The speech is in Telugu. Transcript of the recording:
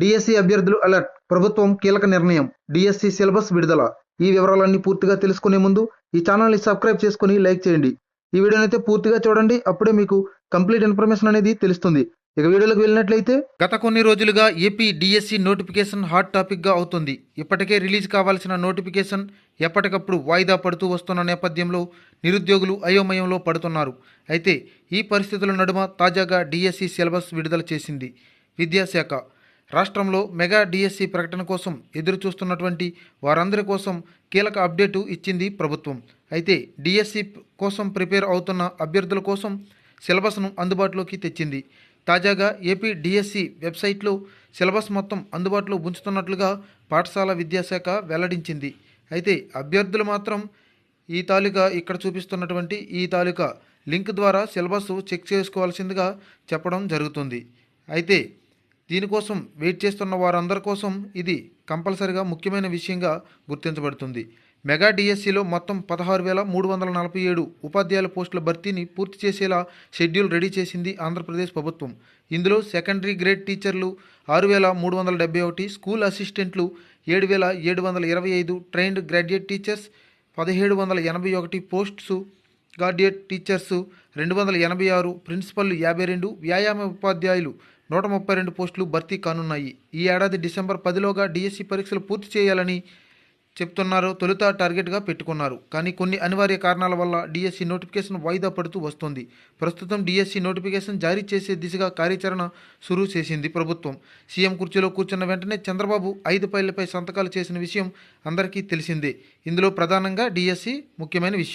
డిఎస్సి అభ్యర్థులు అలర్ట్ ప్రభుత్వం కీలక నిర్ణయం. డిఎస్సి సిలబస్ విడుదల. ఈ వివరాలన్నీ పూర్తిగా తెలుసుకునే ముందు ఈ ఛానల్ని సబ్స్క్రైబ్ చేసుకుని లైక్ చేయండి. ఈ వీడియోనైతే పూర్తిగా చూడండి. అప్పుడే మీకు కంప్లీట్ ఇన్ఫర్మేషన్ అనేది తెలుస్తుంది. ఇక వీడియోలోకి వెళ్ళినట్లయితే గత కొన్ని రోజులుగా ఏపీ డిఎస్సి నోటిఫికేషన్ హాట్ టాపిక్గా అవుతుంది. ఇప్పటికే రిలీజ్ కావాల్సిన నోటిఫికేషన్ ఎప్పటికప్పుడు వాయిదా పడుతూ వస్తున్న నేపథ్యంలో నిరుద్యోగులు అయోమయంలో పడుతున్నారు. అయితే ఈ పరిస్థితుల నడుమ తాజాగా డిఎస్సి సిలబస్ విడుదల చేసింది. విద్యాశాఖ రాష్ట్రంలో మెగా డిఎస్సి ప్రకటన కోసం ఎదురు చూస్తున్నటువంటి వారందరి కోసం కీలక అప్డేటు ఇచ్చింది ప్రభుత్వం. అయితే డిఎస్సి కోసం ప్రిపేర్ అవుతున్న అభ్యర్థుల కోసం సిలబస్ను అందుబాటులోకి తెచ్చింది. తాజాగా ఏపీ డిఎస్సి వెబ్సైట్లో సిలబస్ మొత్తం అందుబాటులో ఉంచుతున్నట్లుగా పాఠశాల విద్యాశాఖ వెల్లడించింది. అయితే అభ్యర్థులు మాత్రం ఈ తాలూకా ఇక్కడ చూపిస్తున్నటువంటి ఈ తాలూకా లింక్ ద్వారా సిలబస్ చెక్ చేసుకోవాల్సిందిగా చెప్పడం జరుగుతుంది. అయితే దీనికోసం వెయిట్ చేస్తున్న వారందరి కోసం ఇది కంపల్సరిగా ముఖ్యమైన విషయంగా గుర్తించబడుతుంది. మెగా డిఎస్సిలో మొత్తం పదహారు వేల మూడు వందల నలభై ఏడు ఉపాధ్యాయుల పోస్టుల భర్తీని పూర్తి చేసేలా షెడ్యూల్ రెడీ చేసింది ఆంధ్రప్రదేశ్ ప్రభుత్వం. ఇందులో సెకండరీ గ్రేడ్ టీచర్లు ఆరు వేల మూడు వందల డెబ్బై ఒకటి స్కూల్ అసిస్టెంట్లు ఏడు వేల ఏడు వందల ఇరవై ఐదు ట్రైన్డ్ గ్రాడ్యుయేట్ టీచర్స్ పదిహేడు వందల ఎనభై ఒకటి పోస్ట్స్ గ్రాడ్యుయేట్ టీచర్స్ రెండు వందల ఎనభై ఆరు ప్రిన్సిపల్ యాభై రెండు వ్యాయామ ఉపాధ్యాయులు నూట ముప్పై రెండు పోస్టులు భర్తీ కానున్నాయి. ఈ ఏడాది డిసెంబర్ పదిలోగా డిఎస్సి పరీక్షలు పూర్తి చేయాలని చెప్తున్నారు తొలుత టార్గెట్గా పెట్టుకున్నారు. కానీ కొన్ని అనివార్య కారణాల వల్ల డిఎస్సి నోటిఫికేషన్ వాయిదా పడుతూ వస్తుంది. ప్రస్తుతం డిఎస్సి నోటిఫికేషన్ జారీ చేసే దిశగా కార్యాచరణ సురు చేసింది ప్రభుత్వం. సీఎం కుర్చీలో కూర్చున్న వెంటనే చంద్రబాబు ఐదు పైలపై సంతకాలు చేసిన విషయం అందరికీ తెలిసిందే. ఇందులో ప్రధానంగా డిఎస్సి ముఖ్యమైన విషయం.